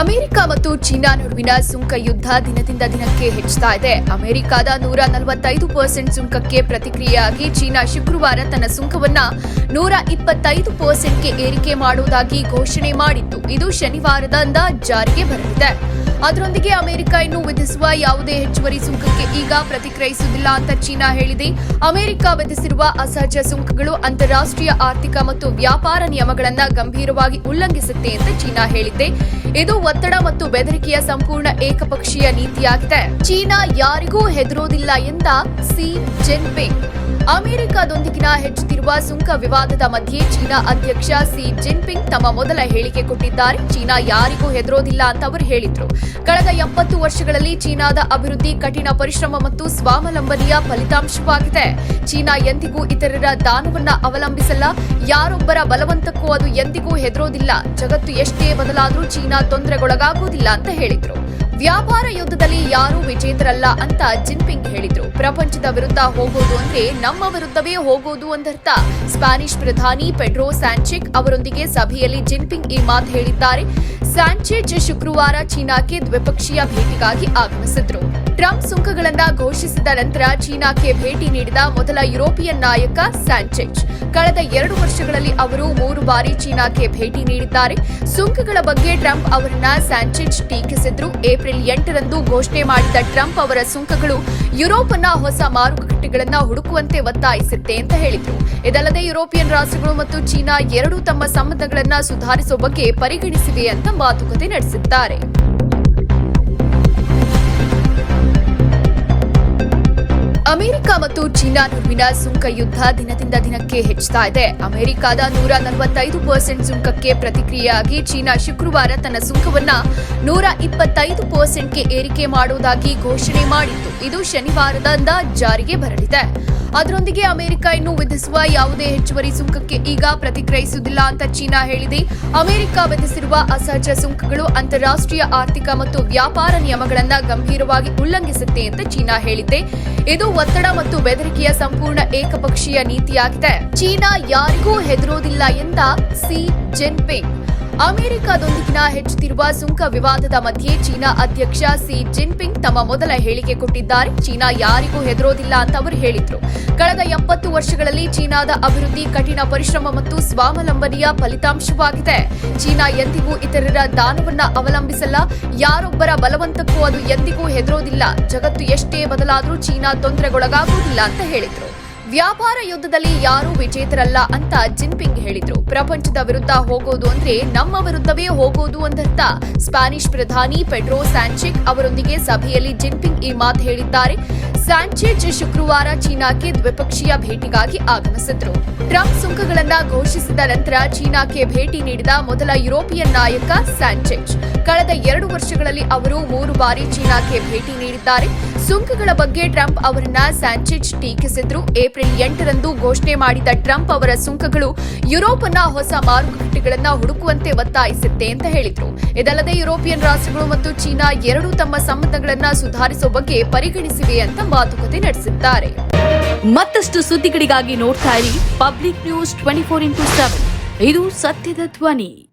America ಮತ್ತು China ನಡುವಿನ ಸುಂಕ ಯುದ್ಧ ದಿನದಿಂದ ದಿನಕ್ಕೆ ಹೆಚ್ಚುತ್ತಾ ಇದೆ. ಅಮೆರಿಕದ ನೂರ ನಲವತ್ತೈದು ಪರ್ಸೆಂಟ್ ಸುಂಕಕ್ಕೆ ಪ್ರತಿಕ್ರಿಯೆಯಾಗಿ ಚೀನಾ ಶುಕ್ರವಾರ ತನ್ನ ಸುಂಕವನ್ನ ನೂರ ಇಪ್ಪತ್ತೈದು ಪರ್ಸೆಂಟ್ಗೆ ಏರಿಕೆ ಮಾಡುವುದಾಗಿ ಘೋಷಣೆ ಮಾಡಿತ್ತು. ಇದು ಶನಿವಾರದಿಂದ ಜಾರಿಗೆ ಬರಲಿದೆ. ಅದರೊಂದಿಗೆ ಅಮೆರಿಕ ಇನ್ನು ವಿಧಿಸುವ ಯಾವುದೇ ಹೆಚ್ಚುವರಿ ಸುಂಕಕ್ಕೆ ಈಗ ಪ್ರತಿಕ್ರಿಯಿಸುವುದಿಲ್ಲ ಅಂತ ಚೀನಾ ಹೇಳಿದೆ. ಅಮೆರಿಕ ವಿಧಿಸಿರುವ ಅಸಹಜ ಸುಂಕಗಳು ಅಂತಾರಾಷ್ಟ್ರೀಯ ಆರ್ಥಿಕ ಮತ್ತು ವ್ಯಾಪಾರ ನಿಯಮಗಳನ್ನು ಗಂಭೀರವಾಗಿ ಉಲ್ಲಂಘಿಸುತ್ತೆ ಅಂತ ಚೀನಾ ಹೇಳಿದೆ ಇದು ಒತ್ತಡ ಮತ್ತು ಬೆದರಿಕೆಯ ಸಂಪೂರ್ಣ ಏಕಪಕ್ಷೀಯ ನೀತಿಯಾಗಿದೆ. ಚೀನಾ ಯಾರಿಗೂ ಹೆದರೋದಿಲ್ಲ ಎಂದ ಸಿ ಜಿನ್ಪಿಂಗ್ ಅಮೆರಿಕದೊಂದಿಗಿನ ಹೆಚ್ಚುತ್ತಿರುವ ಸುಂಕ ವಿವಾದದ ಮಧ್ಯೆ ಚೀನಾ ಅಧ್ಯಕ್ಷ ಸಿ ಜಿನ್ಪಿಂಗ್ ತಮ್ಮ ಮೊದಲ ಹೇಳಿಕೆ ಕೊಟ್ಟಿದ್ದಾರೆ. ಚೀನಾ ಯಾರಿಗೂ ಹೆದರೋದಿಲ್ಲ ಅಂತ ಅವರು ಹೇಳಿದ್ರು. ಕಳೆದ ಎಪ್ಪತ್ತು ವರ್ಷಗಳಲ್ಲಿ ಚೀನಾದ ಅಭಿವೃದ್ಧಿ ಕಠಿಣ ಪರಿಶ್ರಮ ಮತ್ತು ಸ್ವಾವಲಂಬನೆಯ ಫಲಿತಾಂಶವಾಗಿದೆ. ಚೀನಾ ಎಂದಿಗೂ ಇತರರ ದಾನವನ್ನ ಅವಲಂಬಿಸಲ್ಲ. ಯಾರೊಬ್ಬರ ಬಲವಂತಕ್ಕೂ ಅದು ಎಂದಿಗೂ ಹೆದರೋದಿಲ್ಲ. ಜಗತ್ತು ಎಷ್ಟೇ ಬದಲಾದರೂ ಚೀನಾ ತೊಂದರೆಗೊಳಗಾಗುವುದಿಲ್ಲ ಅಂತ ಹೇಳಿದ್ರು. ವ್ಯಾಪಾರ ಯುದ್ಧದಲ್ಲಿ ಯಾರೂ ವಿಜೇತರಲ್ಲ ಅಂತ ಜಿನ್ಪಿಂಗ್ ಹೇಳಿದ್ರು. ಪ್ರಪಂಚದ ವಿರುದ್ಧ ಹೋಗೋದು ಅಂದ್ರೆ ನಮ್ಮ ವಿರುದ್ಧವೇ ಹೋಗೋದು ಅಂದರ್ಥ. ಸ್ಪ್ಯಾನಿಷ್ ಪ್ರಧಾನಿ ಪೆಡ್ರೋ ಸ್ಯಾಂಚೆಕ್ ಅವರೊಂದಿಗೆ ಸಭೆಯಲ್ಲಿ ಜಿನ್ಪಿಂಗ್ ಈ ಮಾತು ಹೇಳಿದ್ದಾರೆ. ಸ್ಯಾಂಚೆಜ್ ಶುಕ್ರವಾರ ಚೀನಾಕ್ಕೆ ದ್ವಿಪಕ್ಷೀಯ ಭೇಟಿಗಾಗಿ ಆಗಮಿಸಿದ್ರು. ಟ್ರಂಪ್ ಸುಂಕಗಳನ್ನು ಘೋಷಿಸಿದ ನಂತರ ಚೀನಾಕ್ಕೆ ಭೇಟಿ ನೀಡಿದ ಮೊದಲ ಯುರೋಪಿಯನ್ ನಾಯಕ ಸ್ಯಾಂಚೆಚ್ ಕಳೆದ ಎರಡು ವರ್ಷಗಳಲ್ಲಿ ಅವರು ಮೂರು ಬಾರಿ ಚೀನಾಕ್ಕೆ ಭೇಟಿ ನೀಡಿದ್ದಾರೆ. ಸುಂಕಗಳ ಬಗ್ಗೆ ಟ್ರಂಪ್ ಅವರನ್ನ ಸ್ಯಾಂಚೆಚ್ ಟೀಕಿಸಿದ್ರು. ಏಪ್ರಿಲ್ ಎಂಟರಂದು ಘೋಷಣೆ ಮಾಡಿದ ಟ್ರಂಪ್ ಅವರ ಸುಂಕಗಳು ಯುರೋಪ್ನ ಹೊಸ ಮಾರುಕಟ್ಟೆಗಳನ್ನು ಹುಡುಕುವಂತೆ ಒತ್ತಾಯಿಸುತ್ತೆ ಅಂತ ಹೇಳಿದರು. ಇದಲ್ಲದೆ ಯುರೋಪಿಯನ್ ರಾಷ್ಟ್ರಗಳು ಮತ್ತು ಚೀನಾ ಎರಡೂ ತಮ್ಮ ಸಂಬಂಧಗಳನ್ನು ಸುಧಾರಿಸುವ ಬಗ್ಗೆ ಪರಿಗಣಿಸಿವೆ ಅಂತ ಮಾತುಕತೆ ನಡೆಸಿದ್ದಾರೆ. ಅಮೆರಿಕ ಮತ್ತು ಚೀನಾ ನಡುವಿನ ಸುಂಕ ಯುದ್ಧ ದಿನದಿಂದ ದಿನಕ್ಕೆ ಹೆಚ್ಚುತ್ತಾ ಇದೆ. ಅಮೆರಿಕದ ನೂರ ನಲವತ್ತೈದು ಪರ್ಸೆಂಟ್ ಸುಂಕಕ್ಕೆ ಪ್ರತಿಕ್ರಿಯೆಯಾಗಿ ಚೀನಾ ಶುಕ್ರವಾರ ತನ್ನ ಸುಂಕವನ್ನು ನೂರ ಇಪ್ಪತ್ತೈದು ಪರ್ಸೆಂಟ್ಗೆ ಏರಿಕೆ ಮಾಡುವುದಾಗಿ ಘೋಷಣೆ ಮಾಡಿತ್ತು. ಇದು ಶನಿವಾರದಿಂದ ಜಾರಿಗೆ ಬರಲಿದೆ. ಅದರೊಂದಿಗೆ ಅಮೆರಿಕ ಇನ್ನು ವಿಧಿಸುವ ಯಾವುದೇ ಹೆಚ್ಚುವರಿ ಸುಂಕಕ್ಕೆ ಈಗ ಪ್ರತಿಕ್ರಿಯಿಸುವುದಿಲ್ಲ ಅಂತ ಚೀನಾ ಹೇಳಿದೆ. ಅಮೆರಿಕ ವಿಧಿಸಿರುವ ಅಸಹಜ ಸುಂಕಗಳು ಅಂತಾರಾಷ್ಟ್ರೀಯ ಆರ್ಥಿಕ ಮತ್ತು ವ್ಯಾಪಾರ ನಿಯಮಗಳನ್ನು ಗಂಭೀರವಾಗಿ ಉಲ್ಲಂಘಿಸುತ್ತೆ ಅಂತ ಚೀನಾ ಹೇಳಿದೆ. ಇದು ಒತ್ತಡ ಮತ್ತು ಬೆದರಿಕೆಯ ಸಂಪೂರ್ಣ ಏಕಪಕ್ಷೀಯ ನೀತಿಯಾಗಿದೆ. ಚೀನಾ ಯಾರಿಗೂ ಹೆದರೋದಿಲ್ಲ ಎಂದ ಸಿ ಜಿನ್ಪಿಂಗ್. ಅಮೆರಿಕದೊಂದಿಗಿನ ಹೆಚ್ಚುತ್ತಿರುವ ಸುಂಕ ವಿವಾದದ ಮಧ್ಯೆ ಚೀನಾ ಅಧ್ಯಕ್ಷ ಸಿ ಜಿನ್ಪಿಂಗ್ ತಮ್ಮ ಮೊದಲ ಹೇಳಿಕೆ ಕೊಟ್ಟಿದ್ದಾರೆ. ಚೀನಾ ಯಾರಿಗೂ ಹೆದರೋದಿಲ್ಲ ಅಂತ ಅವರು ಹೇಳಿದ್ರು. ಕಳೆದ ಎಪ್ಪತ್ತು ವರ್ಷಗಳಲ್ಲಿ ಚೀನಾದ ಅಭಿವೃದ್ಧಿ ಕಠಿಣ ಪರಿಶ್ರಮ ಮತ್ತು ಸ್ವಾವಲಂಬನೆಯ ಫಲಿತಾಂಶವಾಗಿದೆ. ಚೀನಾ ಎಂದಿಗೂ ಇತರರ ದಾನವನ್ನ ಅವಲಂಬಿಸಲ್ಲ. ಯಾರೊಬ್ಬರ ಬಲವಂತಕ್ಕೂ ಅದು ಎಂದಿಗೂ ಹೆದರೋದಿಲ್ಲ. ಜಗತ್ತು ಎಷ್ಟೇ ಬದಲಾದರೂ ಚೀನಾ ತೊಂದರೆಗೊಳಗಾಗುವುದಿಲ್ಲ ಅಂತ ಹೇಳಿದ್ರು. ವ್ಯಾಪಾರ ಯುದ್ಧದಲ್ಲಿ ಯಾರೂ ವಿಜೇತರಲ್ಲ ಅಂತ ಜಿನ್ಪಿಂಗ್ ಹೇಳಿದ್ರು. ಪ್ರಪಂಚದ ವಿರುದ್ಧ ಹೋಗೋದು ಅಂದ್ರೆ ನಮ್ಮ ವಿರುದ್ಧವೇ ಹೋಗೋದು ಅಂದರ್ಥ. ಸ್ಪ್ಯಾನಿಷ್ ಪ್ರಧಾನಿ ಪೆಡ್ರೋ ಸ್ಯಾಂಚಿಕ್ ಅವರೊಂದಿಗೆ ಸಭೆಯಲ್ಲಿ ಜಿನ್ಪಿಂಗ್ ಈ ಮಾತು ಹೇಳಿದ್ದಾರೆ. ಸ್ಯಾಂಚೆಜ್ ಶುಕ್ರವಾರ ಚೀನಾಕ್ಕೆ ದ್ವಿಪಕ್ಷೀಯ ಭೇಟಿಗಾಗಿ ಆಗಮಿಸಿದ್ರು. ಟ್ರಂಪ್ ಸುಂಕಗಳನ್ನ ಘೋಷಿಸಿದ ನಂತರ ಚೀನಾಕ್ಕೆ ಭೇಟಿ ನೀಡಿದ ಮೊದಲ ಯುರೋಪಿಯನ್ ನಾಯಕ ಸ್ಯಾಂಚೆಜ್ ಕಳೆದ ಎರಡು ವರ್ಷಗಳಲ್ಲಿ ಅವರು ಮೂರು ಬಾರಿ ಚೀನಾಕ್ಕೆ ಭೇಟಿ ನೀಡಿದ್ದಾರೆ. ಸುಂಕಗಳ ಬಗ್ಗೆ ಟ್ರಂಪ್ ಅವರನ್ನ ಸ್ಯಾಂಚೆಜ್ ಟೀಕಿಸಿದ್ರು. ಏಪ್ರಿಲ್ ಎಂಟರಂದು ಘೋಷಣೆ ಮಾಡಿದ ಟ್ರಂಪ್ ಅವರ ಸುಂಕಗಳು ಯುರೋಪ್ನ ಹೊಸ ಮಾರುಕಟ್ಟೆಗಳನ್ನ ಹುಡುಕುವಂತೆ ಒತ್ತಾಯಿಸುತ್ತೆ ಅಂತ ಹೇಳಿದ್ರು. ಇದಲ್ಲದೆ ಯುರೋಪಿಯನ್ ರಾಷ್ಟ್ರಗಳು ಮತ್ತು ಚೀನಾ ಎರಡೂ ತಮ್ಮ ಸಂಬಂಧಗಳನ್ನ ಸುಧಾರಿಸುವ ಬಗ್ಗೆ ಪರಿಗಣಿಸಿವೆ ಅಂತ ಮಾತುಕತೆ ನಡೆಸಿದ್ದಾರೆ. ಮತ್ತಷ್ಟು ಸುದ್ದಿಗಳಿಗಾಗಿ ನೋಡ್ತಾ ಇರಿ public news twenty four into seven. ಇದು ಸತ್ಯದ ಧ್ವನಿ.